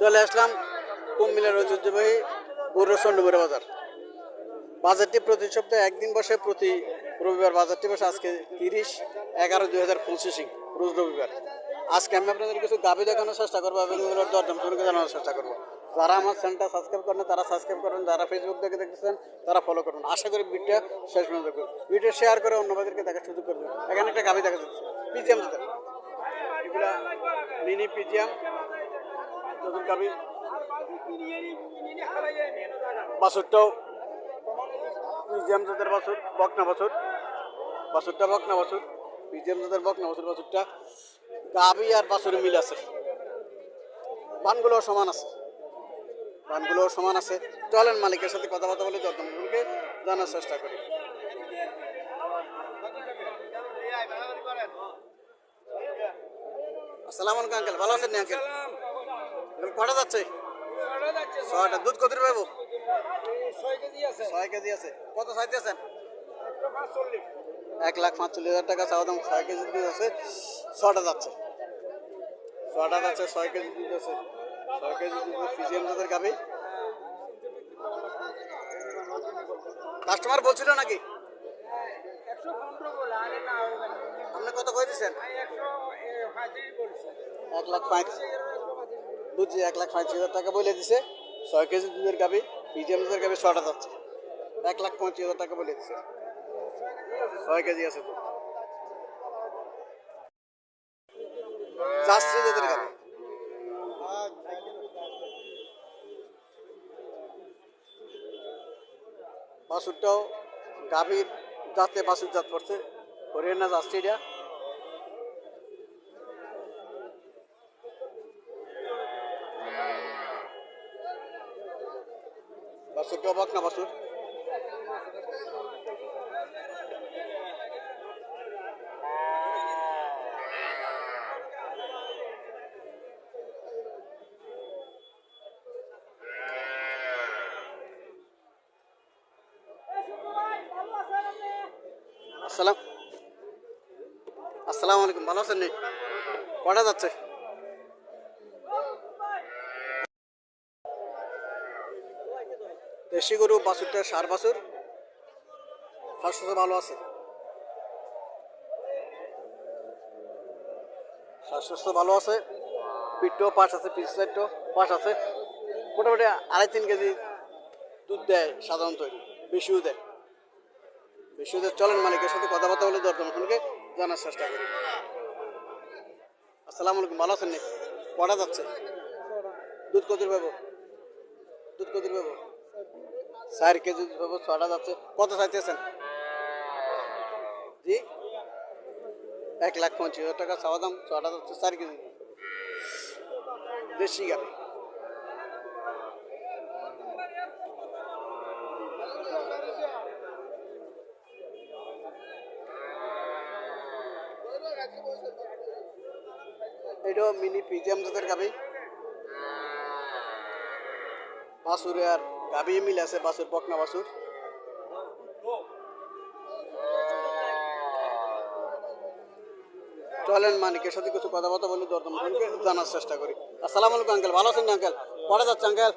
চলে আসলাম কুমিল্লার ঐতিহ্যবাহী পৌর চন্ডমুড়া বাজার। বাজারটি প্রতি সপ্তাহে একদিন বসে, প্রতি রবিবার বাজারটি বসে আজকে তিরিশ এগারো দুই হাজার পঁচিশে, রোজ রবিবার। আজকে আমি আপনাদের কিছু গাবি দেখানোর চেষ্টা করব এবং দরদাম জানানোর চেষ্টা করব। যারা আমার চ্যানেলটা সাবস্ক্রাইব করেন তারা সাবস্ক্রাইব করুন, যারা ফেসবুক থেকে দেখতেছেন, তারা ফলো করুন। আশা করি ভিডিওটা শেষ পর্যন্ত দেখুন ভিডিও শেয়ার করে অন্যবাদেরকে দেখার সুযোগ করবেন এখানে একটা গাবি দেখা যাচ্ছে পিজিএম এগুলা মিনি পিজিএম নতুন গাবি বাছুরটাও পিজিএম জাতের বাছুর বকনা বাছুর বাছুরটা বকনা বাছুর পিজিএম জাতের বকনা বাছুর বাছুরটা গাবি আর বাছুর মিল আছে। বানগুলোও সমান আছে। বানগুলোও সমান আছে। চলেন মালিকের সাথে কথাবার্তা বলে দরদামগুলোকে জানার চেষ্টা করি। আসসালামু আলাইকুম আঙ্কেল। ভালো আছেন আঙ্কেল? কটা যাচ্ছে? ছয়টা দুধ কত পাবো ছয় কেজি আছে। কত চাইতে আছেন? এক লাখ পাঁচচল্লিশ। হাজার টাকা চাওয়া দাম। ছয় কেজি দুধ আছে। ছটা যাচ্ছে। ছটা যাচ্ছে ছয় কেজি দুধ আছে। ছয় কেজি দুধ ফিজিয়াম তাদের গাবি কাস্টমার বলছিল নাকি? আপনি কত কই দিচ্ছেন? এক লাখ পাঁচ বুঝছি এক লাখ পঁয়ত্রিশ হাজার টাকা বলে দিছে। ছয় কেজি দুধের গাবি পিজিএম দুধের গাবি ছটা যাচ্ছে। এক লাখ পঁয়ত্রিশ হাজার টাকা বলে দিছে। ছয় কেজি আছে তো চারশি দুধের গাবি বাসুরটাও গাভীর জাতে বাসুর জাত পড়ছে। হরিয়ানা যাচ্ছে এটা। বাসুরটাও বকনা আসসালাম। আসসালামু আলাইকুম ভালো আছেন নি? কটা যাচ্ছে? দেশি গরু বাছুরটা সার বাছুর। স্বাস্থ্য ভালো আছে। স্বাস্থ্য ভালো আছে। পিঠও পাশ আছে পিস সাইডও পাশ আছে। মোটামুটি আড়াই তিন কেজি দুধ দেয় সাধারণত। বেশিও দেয়। বিশ্বদের চলেন মালিকের সাথে কথাবার্তা বলে দরদাম আপনাকে জানার চেষ্টা করি। আসসালামু আলাইকুম। ভালো আছেন নি কটা যাচ্ছে? দুধ কতির পাবো? দুধ কতির পাবো? চার কেজি পাবো ছটা যাচ্ছে। কত চাইতেছেন? জি? এক লাখ পঁচিশ হাজার টাকা চাওয়া দাম ছটা যাচ্ছে চার কেজি। দেশি গাড়ি এটাও মিনি পিজিএম জাতের গাবি। বাসুরে আর গাবি মিল আছে বাসুর বকনা বাসুর চলেন মানিকের সাথে কিছু কথাবার্তা বলে, দরদাম জানার চেষ্টা করি। আসসালামু আলাইকুম, আঙ্কেল। ভালো আছেন আঙ্কেল? কটা যাচ্ছে, আঙ্কেল।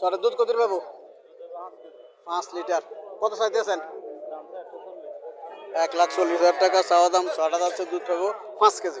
সরে দুধ কত পাবো পাঁচ লিটার। কত চাইতেছেন এক লাখ চল্লিশ হাজার টাকা, চাওয়া দাম ছটা যাচ্ছে দুধ পাবো পাঁচ কেজি।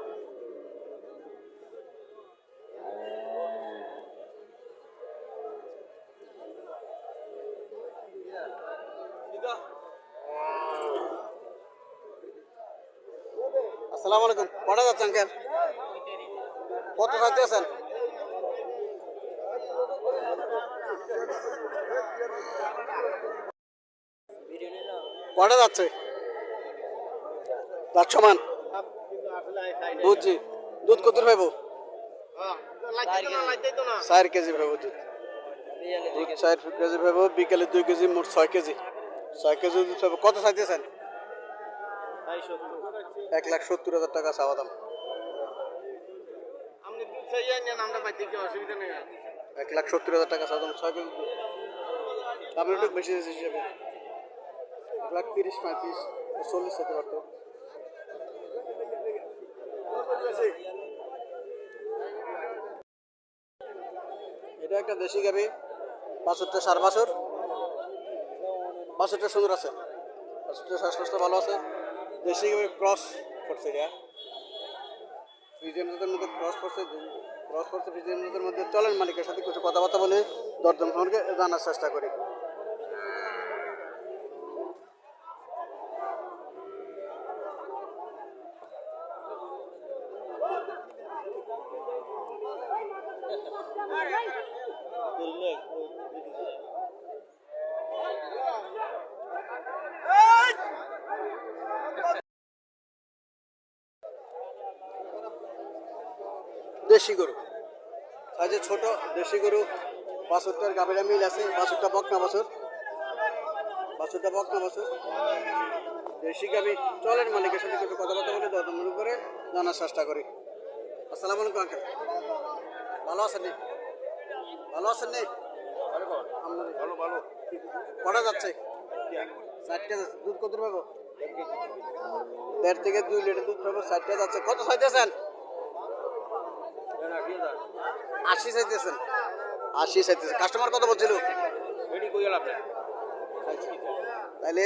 আসসালামু আলাইকুম। কটা যাচ্ছে আঙ্কেল কত চাইতে আছেন? কটা যাচ্ছে? যাচ্ছ মান? বুঝছি। দুধ কত পাইব? চার কেজি পাইব দুধ। দুধ চার কেজি পাইব, বিকালে দুই কেজি, মোট ছয় কেজি। ছয় কেজি দুধ পাইব। কত চাইতেছেন? এক লাখ সত্তর হাজার টাকা চাওয়া দাম। এক লাখ সত্তর হাজার টাকা চাওয়া দাম ছয় কেজি আপনি একটু বেশি হিসেবে। এক লাখ তিরিশ পঁয়ত্রিশ চল্লিশ হতে পারতো। এটা একটা দেশি গাবি বাছরটা সার বাছর। বাছরটা সুন্দর আছে। বাছরটা শ্বাসকষ্ট ভালো আছে। দেশি ক্রস করছে এটা ফ্রিজের মধ্যে ক্রস করছে ক্রস করছে, ফ্রিজের মধ্যে চলেন মালিকের সাথে কিছু কথাবার্তা বলে দরদম সম্পর্কে জানার চেষ্টা করি। দেশি গরু। সাইজে ছোট দেশি গরু বাছুরটার গাভীরা মিল আছে বাছুরটা বকনা বাছুর। বাছুরটা বকনা বাছুর। দেশি গাভী চলেন মালিকের সাথে কিছু কথাবার্তা বলে মনে করে জানার চেষ্টা করি। আসসালামু আলাইকুম আঙ্কেল। ভালো আছেন নি? ভালো আছেন নি? ভালো ভালো। কটা যাচ্ছে? চারটে যাচ্ছে। দুধ কত পাবো? দেড় থেকে দুই লিটার দুধ পাবো চারটে যাচ্ছে। কত চাইতেছেন? আশি চাইতেছেন। আশি চাইতেছেন। কাস্টমার কত বলছিল? তাহলে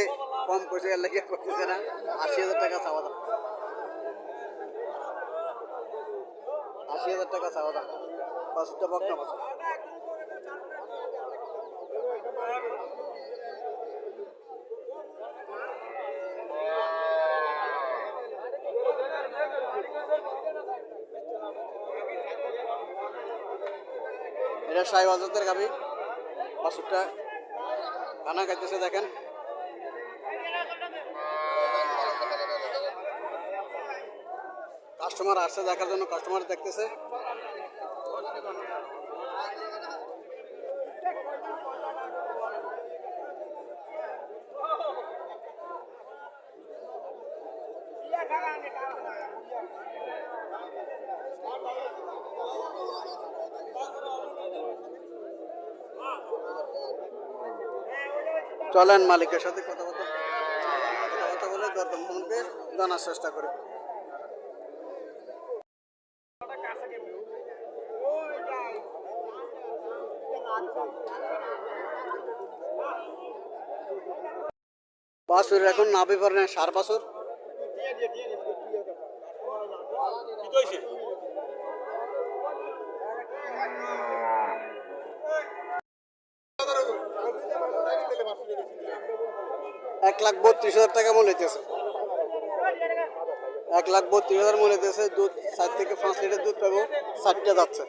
কম পয়সা এর লাগে করতেছে না। আশি হাজার টাকা চাওয়া দাম। আশি হাজার টাকা চাওয়া দাম। পাঁচটা বকনা বছর এটা সাহেব আজাদের গাবি বাছুরটা খানা খাইতেছে দেখেন। কাস্টমার আসছে দেখার জন্য কাস্টমার দেখতেছে। চলেন মালিকের সাথে কথাবার্তা কথাবার্তা বলে দরদাম সম্পর্কে জানার চেষ্টা করে। বাসুর এখন না সার বাছুর। কি এক লাখ বত্রিশ হাজার টাকা মনে হইতেছে। এক লাখ বত্রিশ হাজার মনে হইতেছে, দুধ চার থেকে পাঁচ লিটার দুধ পাবো ষাটটা যাচ্ছে।